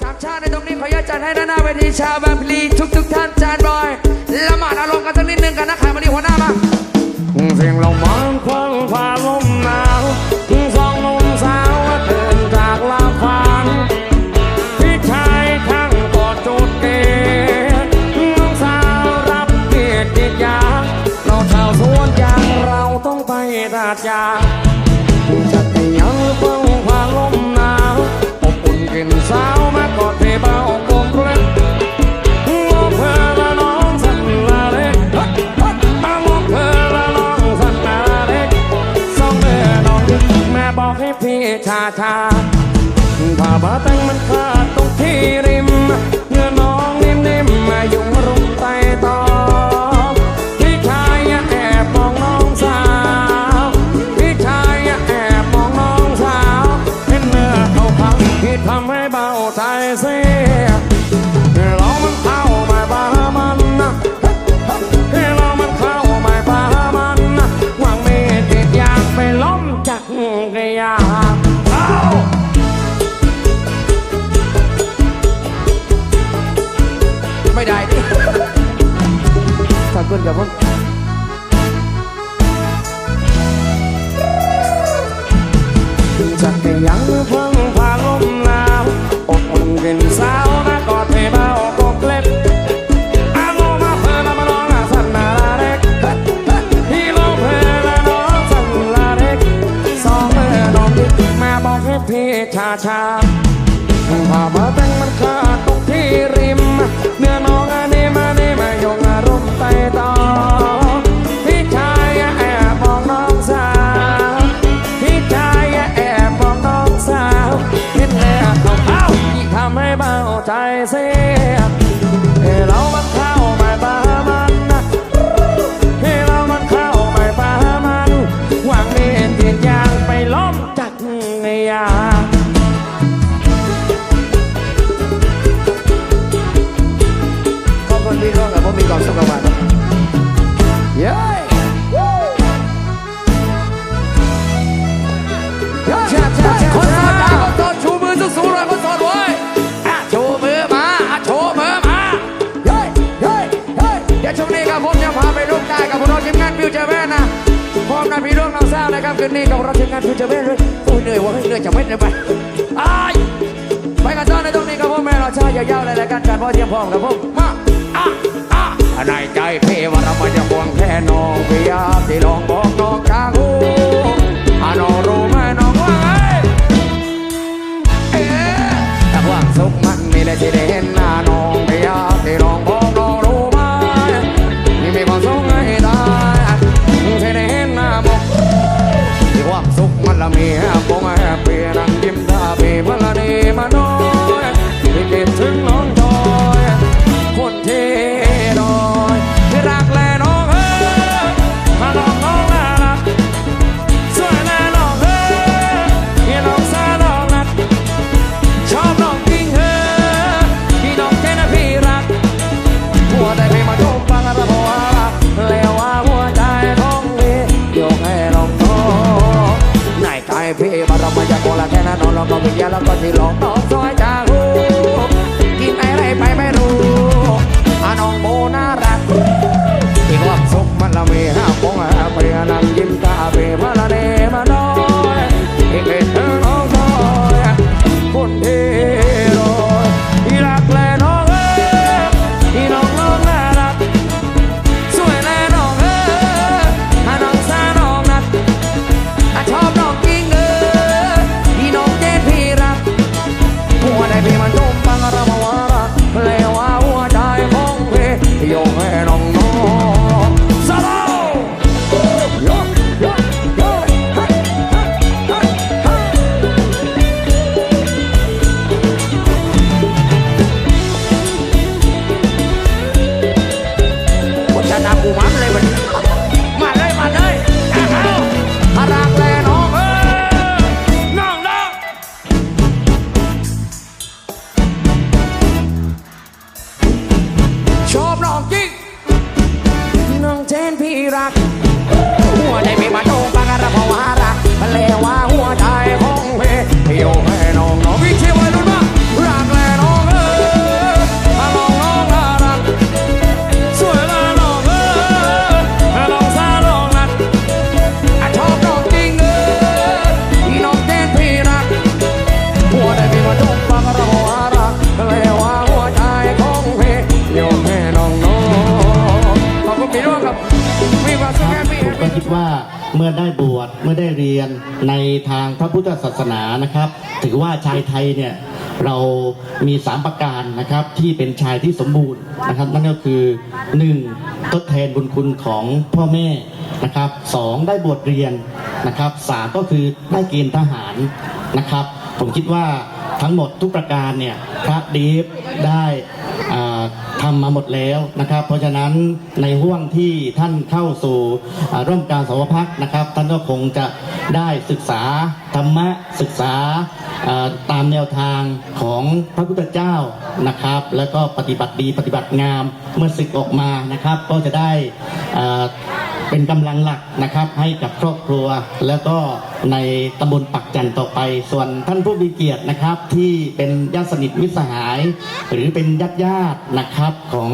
สามชาติในตรงนี้ขอยนุาตจัดให้ด้านหน้าเวทีชาวบางพลีทุกทุกท่านจานบอยละหมาดอารมณ์กันสักนิดนึงกันนะขาวันนี้หัวหน้ามาเสียงลมมอนควงนพาลมหนาวสองลมสาวเดินจากลาฟานพี่ชายข้างกอดจุดเกศน้องสาวรับเกียรติยาเราชาวสวนยางเราต้องไปดาดยาาทาผ้าบาตา ผู้ามาแต่งมันขาด เรสักประมาณย้แชร์แชร์นสดได้คนสดชูมือสูงสูงเลยคนสดไว้ชูมือมาชูมือมาเฮ้ยเฮ้ยเฮ้ยเดี๋ยวช่วงนี้ครับผมจะพาไปร่วมใจกับพวกเราทีมงานฟิวเจอร์แมนนะพร้อมนะพี่ร่องน้องสาวนะครับคืนนี้กับเราทีมงานฟิวเจอร์แมนเลยโอ้ยเหนื่อยวะเหนื่อยจะไม่เนี่ยไปไปกันต้อในตรงนี้ครับผมแม่เราชาวยาวๆเลยแล้วกันการพ่อเทียมพร้อมครับผมมา ในใจพี่ว่าเราไม่จะห่วงแค่น้องพี่ยาที่ลองบอกน้องจ้า มื่อได้บวชเมื่อได้เรียนในทางพระพุทธศาสนานะครับ ถือว่าชายไทยเนี่ยเรามีสามประการนะครับที่เป็นชายที่สมบูรณ์นะครับนั่นก็คือ 1. ทดแทนบุญคุณของพ่อแม่นะครับสองได้บทเรียนนะครับสามก็คือได้เกณฑ์ทหารนะครับ ผมคิดว่าทั้งหมดทุกประการเนี่ยพระดีฟได้ อ่าทำมาหมดแล้วนะครับ เพราะฉะนั้นในห่วงที่ท่านเข้าสู่ร่วมการสวพักนะครับ ท่านก็คงจะได้ศึกษาธรรมะศึกษาตามแนวทางของพระพุทธเจ้านะครับ แล้วก็ปฏิบัติดีปฏิบัติงามเมื่อศึกออกมานะครับ ก็จะได้ เป็นกำลังหลักนะครับให้กับครอบครัว แล้วก็ในตำบลปักจันต่อไป ส่วนท่านผู้มีเกียรตินะครับที่เป็นญาติสนิทมิตรสหาย หรือเป็นญาติญาตินะครับของ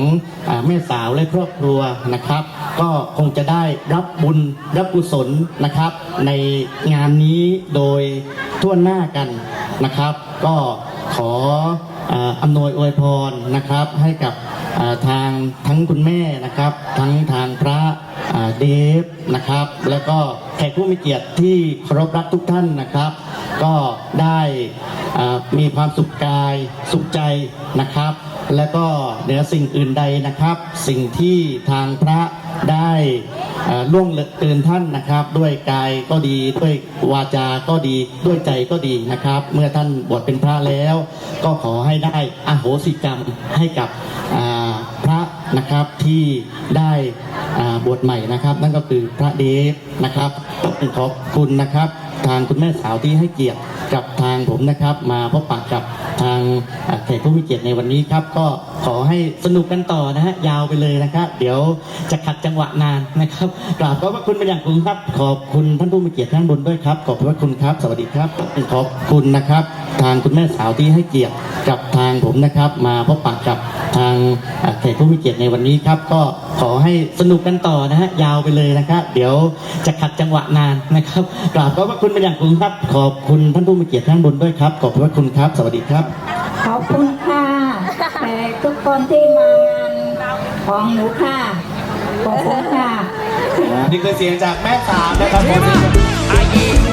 อแม่สาวและครอบครัวนะครับ ก็คงจะได้รับบุญรับกุศลนะครับ ในงานนี้โดยทั่วหน้ากันนะครับ ก็ขออ่าอำนวยอวยพรนะครับให้กับทางทั้งคุณแม่นะครับ ทั้งทางพระ เดฟนะครับ แล้วก็แขกผู้มีเกียรติที่เคารพรักทุกท่านนะครับ ก็ได้มีความสุขกายสุขใจนะครับ แล้วก็เหนือสิ่งอื่นใดนะครับ สิ่งที่ทางพระได้ล่วงเกินท่านนะครับ ด้วยกายก็ดีด้วยวาจาก็ดีด้วยใจก็ดีนะครับ เมื่อท่านบวชเป็นพระแล้ว ก็ขอให้ได้อโหสิกรรมให้กับอ นะครับที่ได้บวชใหม่นะครับ นั่นก็คือพระเดฟนะครับต้องขอบคุณนะครับ ทางคุณแม่สาวที่ให้เกียรติ กับทางผมนะครับ มาพบปะกับทางแขกผู้มีเกียรติในวันนี้ครับ ก็ขอให้สนุกกันต่อนะฮะยาวไปเลยนะครับ เดี๋ยวจะขัดจังหวะนานนะครับกราบขอบพระคุณเป็นอย่างสูงครับ ขอบคุณท่านผู้มีเกียรติท่านบนด้วยครับขอบพระคุณครับ สวัสดีครับขอบคุณนะครับ ทางคุณแม่สาวที่ให้เกียรติกับทางผมนะครับ มาพบปะกับทางแขกผู้มีเกียรติในวันนี้ครับ ก็ขอให้สนุกกันต่อนะฮะยาวไปเลยนะครับ เดี๋ยวจะขัดจังหวะนานนะครับกราบขอบพระคุณเป็นอย่างสูงครับ ขอบคุณท่านผู้มีเกียรติท่านบนด้วยครับ ขอบพระคุณครับ สวัสดีครับ ขอบคุณค่ะแต่ทุกคนที่มางานของหนูค่ะ ขอบคุณค่ะ นี่คือเสียงจากแม่สามนะครับผม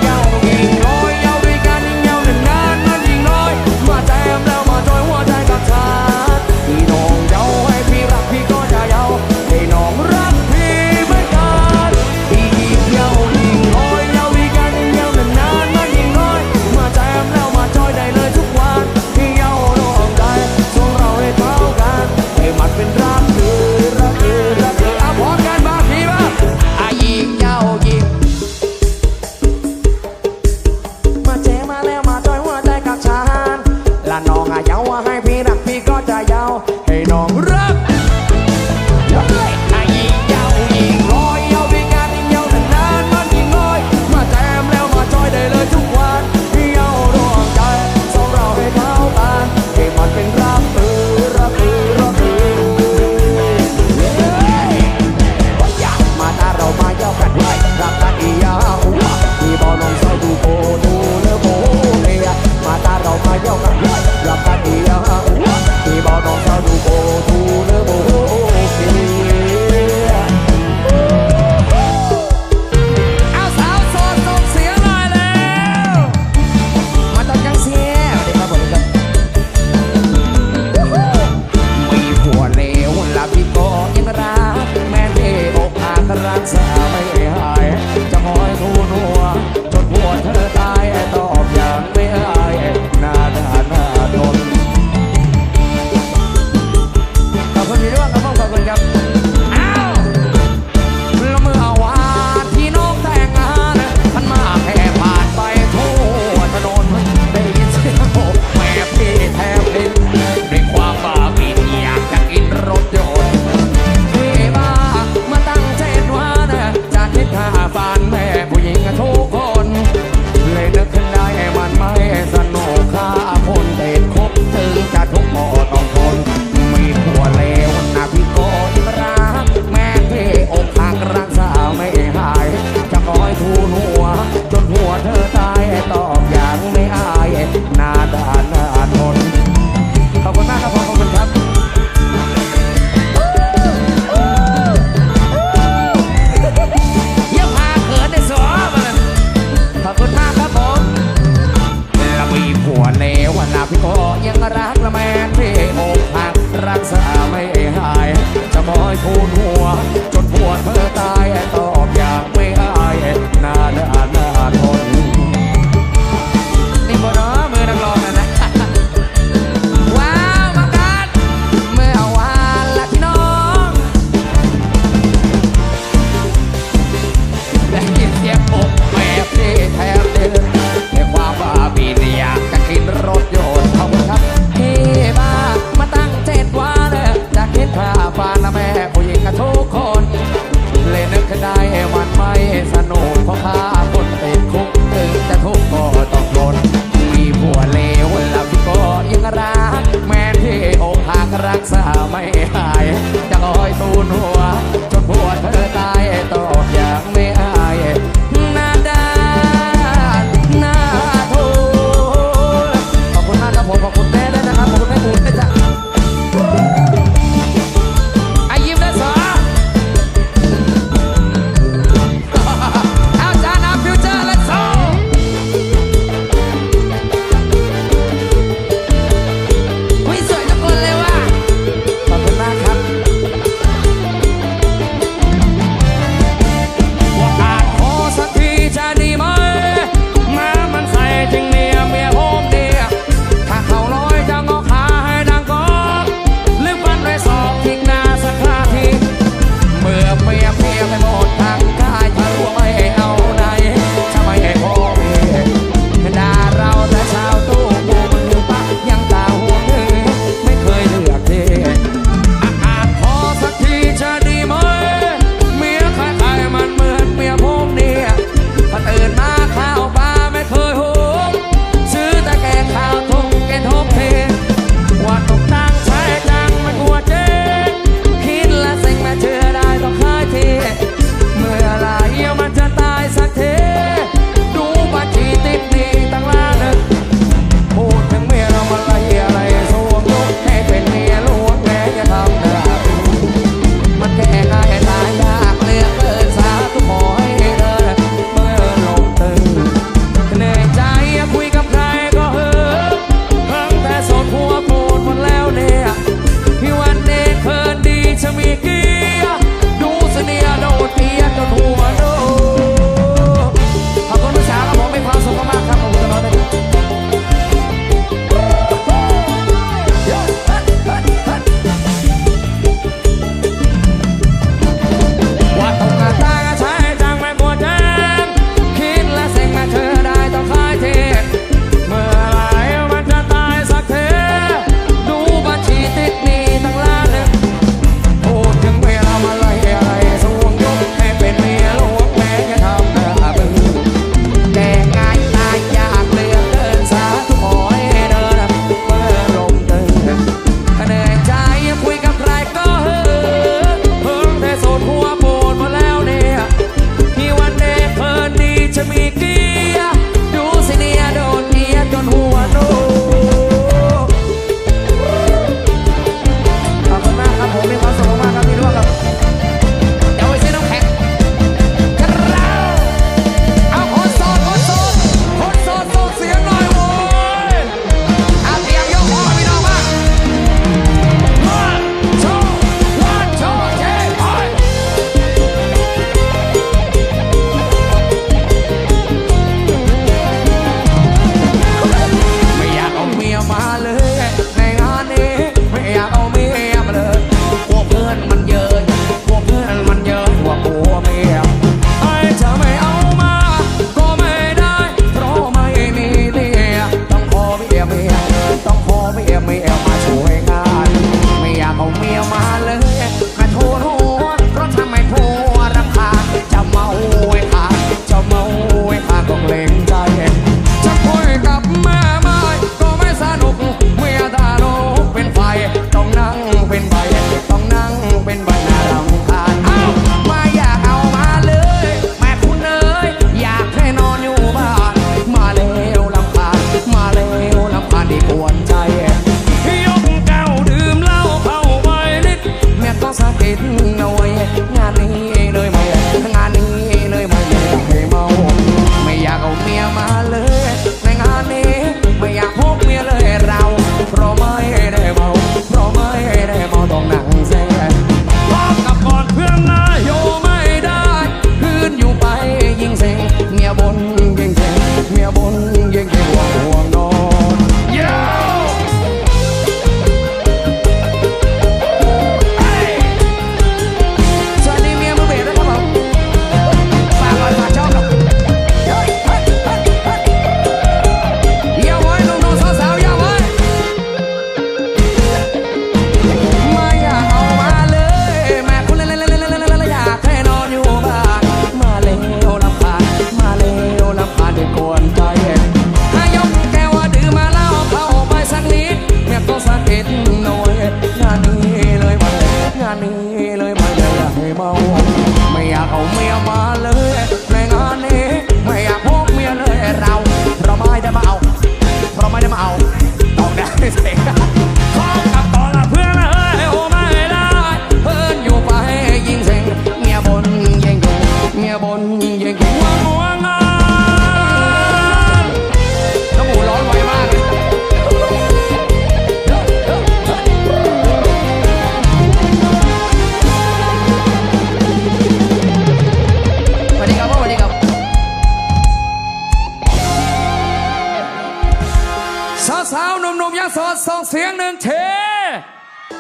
love.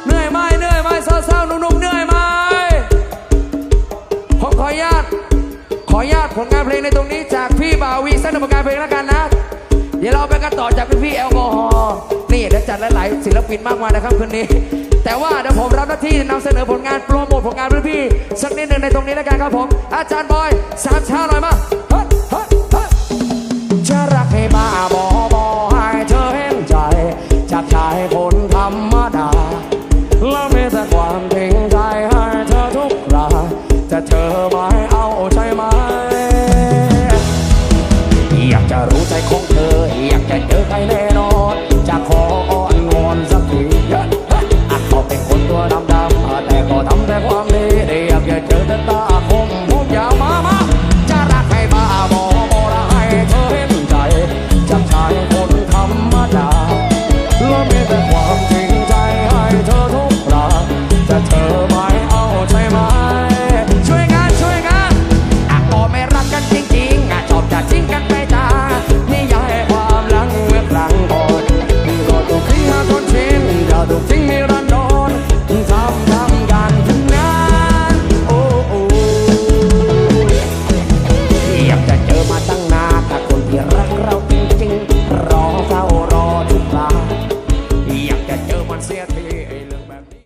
เหนื่อยไหมเหนื่อยไหมเศร้าๆนุ่มๆเหนื่อยไหมผมขออนุญาต ขออนุญาตผลงานเพลงในตรงนี้จากพี่บาวีสักหนึ่งผลงานเพลงแล้วกันนะ เดี๋ยวเราไปกันต่อจากพี่พี่ๆแอลกอฮอล์นี่เดี๋ยวจัดหลายๆศิลปินมากมายนะครับคืนนี้ แต่ว่าเดี๋ยวผมรับหน้าที่นำเสนอผลงานโปรโมทผลงานพี่พี่ๆสักนิดหนึ่งในตรงนี้แล้วกันครับผม อาจารย์บอยสามชาหน่อย